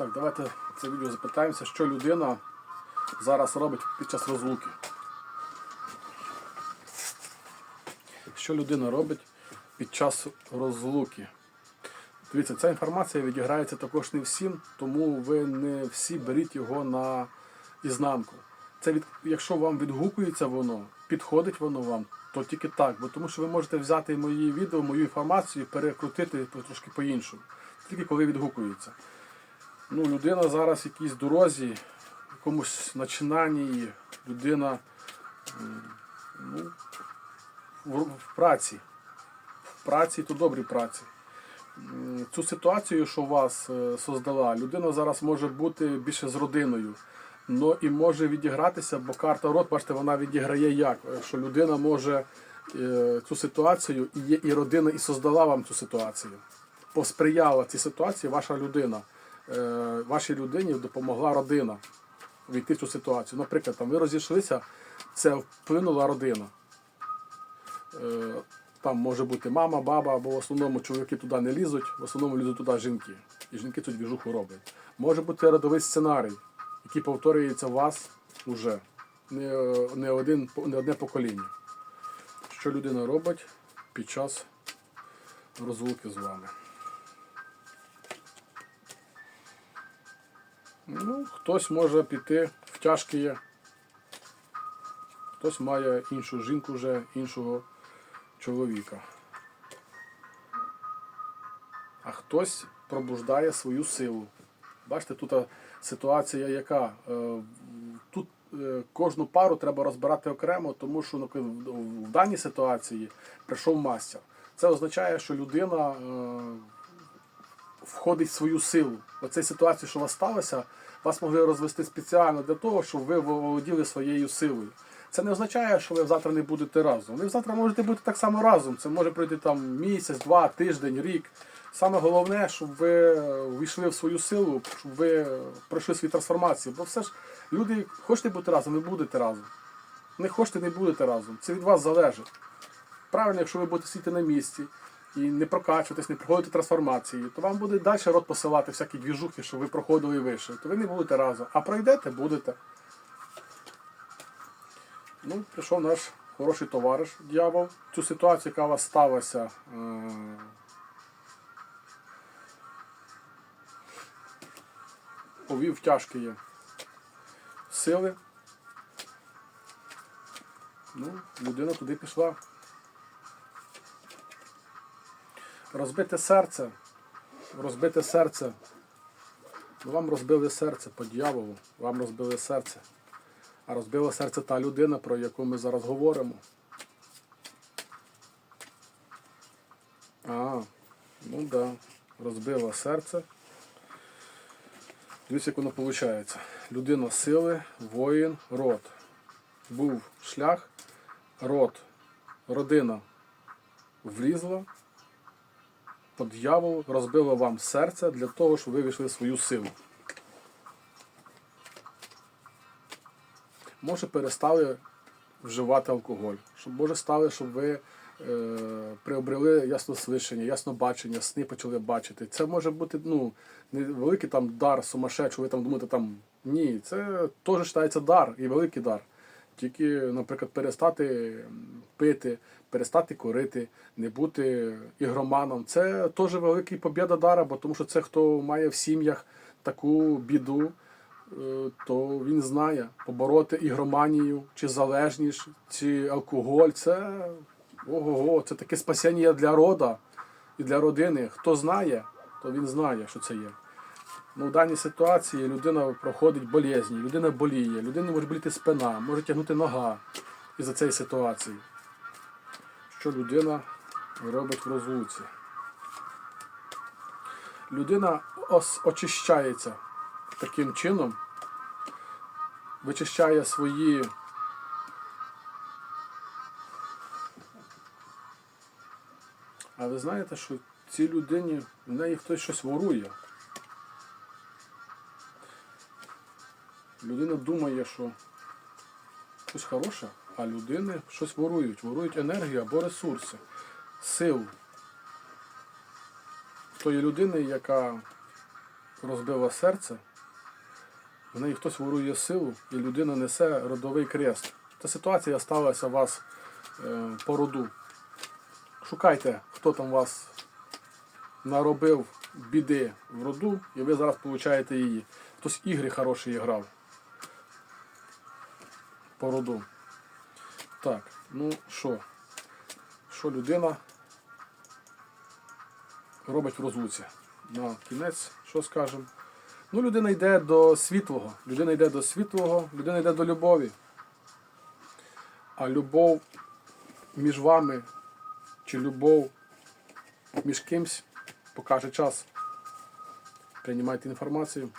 Так, давайте це відео запитаємося, що людина зараз робить під час розлуки. Що людина робить під час розлуки? Дивіться, ця інформація відіграється також не всім, тому ви не всі беріть його на ізнанку. Це від, якщо вам відгукується воно, підходить воно вам, то тільки так. Бо тому що ви можете взяти мої відео, мою інформацію і перекрутити трошки по-іншому. Тільки коли відгукується. Ну, людина зараз в якійсь дорозі, в якомусь начинанні, людина ну, в, в праці. В праці то добрій праці. Цю ситуацію, що вас е, создала, людина зараз може бути більше з родиною. Ну і може відігратися, бо карта рот, бачите, вона відіграє як? Е, Що людина може е, цю ситуацію, і і родина, і создала вам цю ситуацію. Посприяла цій ситуації ваша людина. Е, Вашій людині допомогла родина війти в цю ситуацію. Наприклад, там ви розійшлися, це вплинула родина. Е, Там може бути мама, баба, або в основному чоловіки туди не лізуть, в основному лізуть туди жінки. І жінки тут двіжуху роблять. Може бути родовий сценарій, який повторюється у вас уже не, не, один, не одне покоління. Що людина робить під час розлуки з вами? Ну, хтось може піти в тяжкі, хтось має іншу жінку вже, іншого чоловіка. А хтось пробуждає свою силу. Бачите, тут ситуація яка? Е, Тут е, кожну пару треба розбирати окремо, тому що в- в даній ситуації прийшов мастер. Це означає, що людина е, входить в свою силу. Оцій ситуації, що у вас сталося, вас могли розвести спеціально для того, щоб ви володіли своєю силою. Це не означає, що ви завтра не будете разом. Ви завтра можете бути так само разом. Це може пройти там місяць, два, тиждень, рік. Саме головне, щоб ви увійшли в свою силу, щоб ви пройшли свої трансформації. Бо все ж люди хочете бути разом, не будете разом. Не хочете, не будете разом. Це від вас залежить. Правильно, якщо ви будете сидіти на місці і не прокачуватись, не проходити трансформації, то вам буде далі рот посилати всякі двіжухи, що ви проходили і вийшли. То ви не будете разом. А пройдете, будете. Ну, прийшов наш хороший товариш дьявол. Цю ситуацію, яка у вас сталася. е, Повів тяжкі сили. Ну, людина туди пішла. Розбите серце. Розбите серце. Вам розбили серце по дьяволу, вам розбили серце. А розбила серце та людина, про яку ми зараз говоримо. А, ну да, розбила серце. Дивіться, як воно виходить. Людина сили, воїн, род. Був шлях, род, родина влізла, по дьяволу розбила вам серце для того, щоб ви вийшли свою силу. Може перестали вживати алкоголь, щоб може стали, щоб ви е, приобрели яснослишення, яснобачення, сни почали бачити. Це може бути ну, не великий там дар сумасшедший, ви там думаєте, там ні, це теж вважається дар і великий дар. Тільки, наприклад, перестати пити, перестати курити, не бути ігроманом. Це теж великий побіда дара, бо тому що це хто має в сім'ях таку біду, е, то він знає побороти ігроманію, чи залежність, чи алкоголь. Це ого-го, це таке спасіння для рода і для родини. Хто знає, то він знає, що це є. Ну, в даній ситуації людина проходить болезні, людина боліє, людина може боліти спина, може тягнути нога із-за цієї ситуації. Що людина робить в розлуці? Людина очищається таким чином, вичищає свої А ви знаєте, що цій людині в неї хтось щось ворує. Людина думає, що щось хороше, а людини щось ворують. Ворують енергію або ресурси, силу. То є людини, яка розбило серце, в неї хтось ворує силу, і людина несе родовий крест. Ця ситуація сталася у вас е, по роду. Шукайте, хто там вас наробив біди в роду, і ви зараз получаєте її. Хтось ігри хороші грав по роду. Так, ну що? Що людина робить в розлуці? На кінець, що скажемо? Ну, людина йде до світлого. Людина йде до світлого, людина йде до любові. А любов між вами чи любов між кимсь покаже час. Приймайте інформацію.